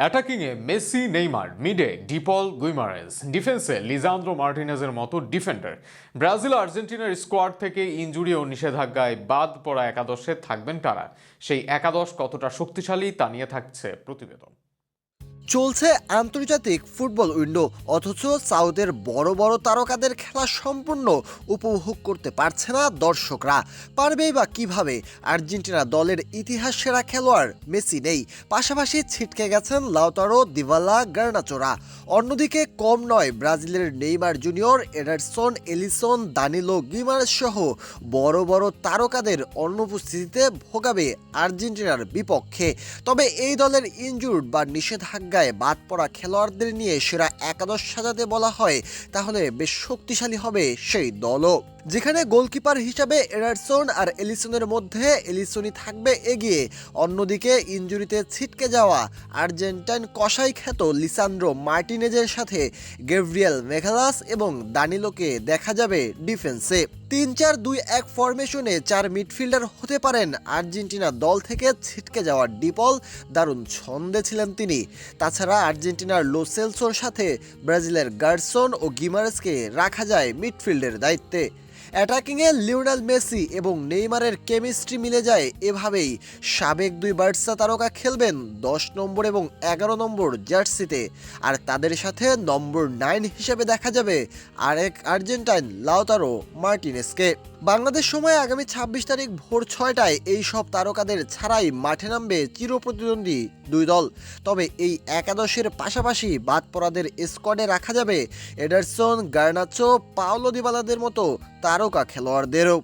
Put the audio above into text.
অ্যাটাকিংয়ে Messi, Neymar, মিডে, ডিপল Guimaraes, ডিফেন্সে লিজান্দ্রো মার্টিনেজের মতো ডিফেন্ডার। ব্রাজিল আর্জেন্টিনার স্কোয়াড থেকে ইঞ্জুরি ও নিষেধাজ্ঞায় বাদ পড়া একাদশে থাকবেন তারা। সেই একাদশ কতটা শক্তিশালী তা নিয়ে থাকছে প্রতিবেদন। চলছে আন্তর্জাতিক ফুটবল উইন্ডো, অথচ সাউথের বড় বড় তারকাদের খেলা সম্পূর্ণ উপভোগ করতে পারছে না দর্শকরা। পারবেই বা কীভাবে? আর্জেন্টিনা দলের ইতিহাস সেরা খেলোয়াড় মেসি নেই। পাশাপাশি ছিটকে গেছেন লাউতারো দিভালা গার্নাচোরা। অন্যদিকে কম নয়, ব্রাজিলের Neymar junior Ederson, Alisson, Danilo Guimaraes সহ বড় বড় তারকাদের অনুপস্থিতিতে ভোগাবে আর্জেন্টিনার বিপক্ষে। তবে এই দলের ইনজুর্ড বা নিষেধাজ্ঞায় বাদ পড়া খেলোয়াড়দের নিয়ে সেরা একাদশ সাজাতে বলা হয়, তাহলে বেশ শক্তিশালী হবে সেই দলও। যেখানে গোলকিপার হিসাবে এডারসন আর এলিসনের মধ্যে এলিসনই থাকবে এগিয়ে। অন্যদিকে ইনজুরিতে ছিটকে যাওয়া আর্জেন্টাইন কসাই খ্যাত লিসান্দ্রো মার্টিনেজের সাথে গেভরিয়েল মেঘালাস এবং দানিলোকে দেখা যাবে ডিফেন্সে। তিন চার দুই এক ফরমেশনে চার মিডফিল্ডার হতে পারেন আর্জেন্টিনা দল থেকে ছিটকে যাওয়া ডিপল, দারুণ ছন্দে ছিলেন তিনি। তাছাড়া আর্জেন্টিনার লোসেলসোর সাথে ব্রাজিলের গার্সন ও গিমারেসকে রাখা যায় মিডফিল্ডের দায়িত্বে। অ্যাটাকিংয়ে লিওনাল মেসি এবং নেইমারের কেমিস্ট্রি মিলে যায় এভাবেই। সাবেক দুই বার্সা তারকা খেলবেন দশ নম্বর এবং এগারো নম্বর জার্সিতে। আর তাদের সাথে নম্বর নাইন হিসেবে দেখা যাবে আরেক আর্জেন্টাইন লাউতারো মার্টিনেসকে। বাংলাদেশ সময় আগামী ছাব্বিশ তারিখ ভোর ছয়টায় এই সব তারকাদের ছাড়াই মাঠে নামবে চিরপ্রতিদ্বন্দ্বী দুই দল। তবে এই একাদশের পাশাপাশি বাদ পড়াদের স্কোয়াডে রাখা যাবে এডারসন, গার্নাচো, পাওলো দিবালাদের মতো তারকা খেলোয়াড়দেরও।